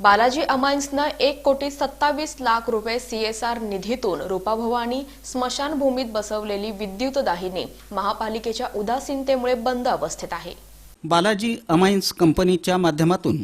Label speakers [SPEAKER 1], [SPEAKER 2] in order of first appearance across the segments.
[SPEAKER 1] बालाजी अमाइन्सनं एक कोटी सत्तावीस लाख रुपये सीएसआर निधीतून रूपाभवानी स्मशानभूमीत बसवलेली विद्युत दाहिनी महापालिकेच्या उदासीनतेमुळे बंद अवस्थेत आहे.
[SPEAKER 2] बालाजी अमाइन्स कंपनीच्या माध्यमातून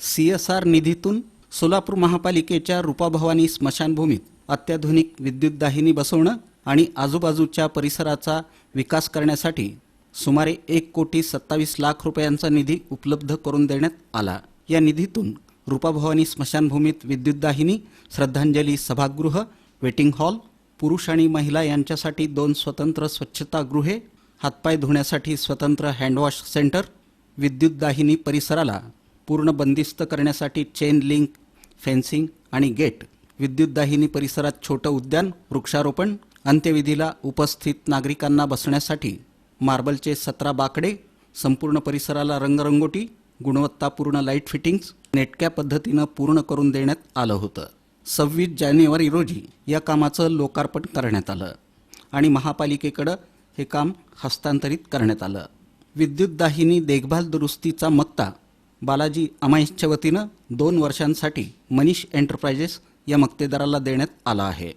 [SPEAKER 2] सी एस आर निधीतून सोलापूर महापालिकेच्या रूपाभवानी स्मशानभूमीत अत्याधुनिक विद्युत दाहिनी बसवणं आणि आजूबाजूच्या परिसराचा विकास करण्यासाठी सुमारे एक कोटी सत्तावीस लाख रुपयांचा निधी उपलब्ध करून देण्यात आला. या निधीतून रूपाभवानी स्मशानभूमीत विद्युतदाहिनी श्रद्धांजली सभागृह वेटिंग हॉल पुरुष आणि महिला यांच्यासाठी दोन स्वतंत्र स्वच्छतागृहे हातपाय धुण्यासाठी स्वतंत्र हँडवॉश सेंटर विद्युतदाहिनी परिसराला पूर्ण बंदिस्त करण्यासाठी चेन लिंक फेन्सिंग आणि गेट विद्युतदाहिनी परिसरात छोटं उद्यान वृक्षारोपण अंत्यविधीला उपस्थित नागरिकांना बसण्यासाठी मार्बलचे सतरा बाकडे संपूर्ण परिसराला रंगरंगोटी गुणवत्तापूर्ण लाइट फिटिंग्स नेटक्या पद्धतीनं पूर्ण करून देण्यात आलं होतं. सव्वीस जानेवारी रोजी या कामाचं लोकार्पण करण्यात आलं आणि महापालिकेकडं हे काम हस्तांतरित करण्यात आलं. विद्युत दाहिनी देखभाल दुरुस्तीचा मक्ता बालाजी अमाईसच्या वतीनं दोन वर्षांसाठी मनीष एंटरप्राइजेस या मक्तेदाराला देण्यात आला आहे.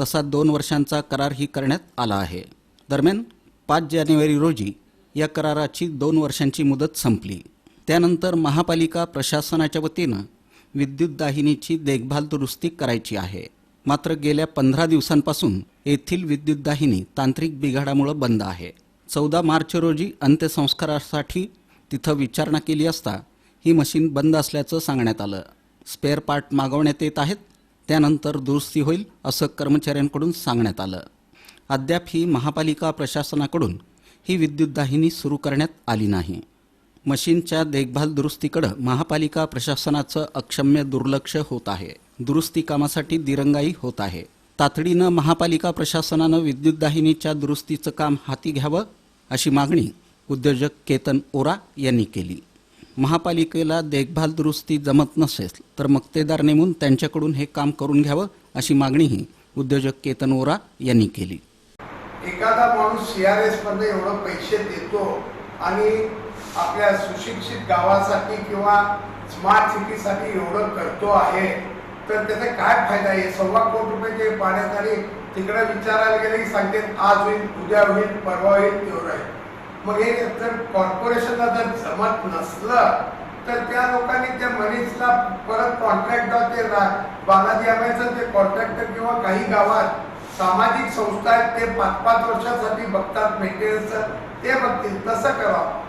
[SPEAKER 2] तसा दोन वर्षांचा करारही करण्यात आला आहे. दरम्यान पाच जानेवारी रोजी या कराराची दोन वर्षांची मुदत संपली. त्यानंतर महापालिका प्रशासनाच्या वतीनं विद्युत दाहिनीची देखभाल दुरुस्ती करायची आहे. मात्र गेल्या पंधरा दिवसांपासून येथील विद्युत दाहिनी तांत्रिक बिघाडामुळे बंद आहे. चौदा मार्च रोजी अंत्यसंस्कारासाठी तिथं विचारणा केली असता ही मशीन बंद असल्याचं सांगण्यात आलं. स्पेअर पार्ट मागवण्यात येत आहेत त्यानंतर दुरुस्ती होईल असं कर्मचाऱ्यांकडून सांगण्यात आलं. अद्याप ही महापालिका प्रशासनाकडून ही विद्युत दाहिनी सुरू करण्यात आली नाही. मशीनच्या देखभाल दुरुस्तीकडं महापालिका प्रशासनाचं अक्षम्य दुर्लक्ष होत आहे. दुरुस्ती कामासाठी दिरंगाई होत आहे. तातडीनं महापालिका प्रशासनानं विद्युत दाहिनीच्या दुरुस्तीचं काम हाती घ्यावं अशी मागणी उद्योजक केतन ओरा यांनी केली. महापालिकेला देखभाल दुरुस्ती जमत नसेल तर मक्तेदार नेमून त्यांच्याकडून हे काम करून घ्यावं अशी मागणीही उद्योजक केतन ओरा यांनी केली.
[SPEAKER 3] एखादा माणूस सी आर एसमध्ये एवढं पैसे देतो आणि आपल्या सुशिक्षित गावासाठी किंवा स्मार्ट सिटीसाठी एवढं करतो आहे तर त्याचा काय फायदा आहे? सव्वा कोटी रुपये ते पाण्यात आणि तिकडे विचारायला गेले की सांगते आज होईल उद्या होईल परवा होईल तेवढं आहे. मग हे जर कॉर्पोरेशनला जर जमत नसलं तर त्या लोकांनी त्या मनीसला परत कॉन्ट्रॅक्ट ते बालाजी आणायचं ते कॉन्ट्रॅक्टर किंवा काही गावात सामाजिक संस्था आहेत ते पाच पाच वर्षासाठी बघतात मेंटेनन्स ते बघतील तसं करावं.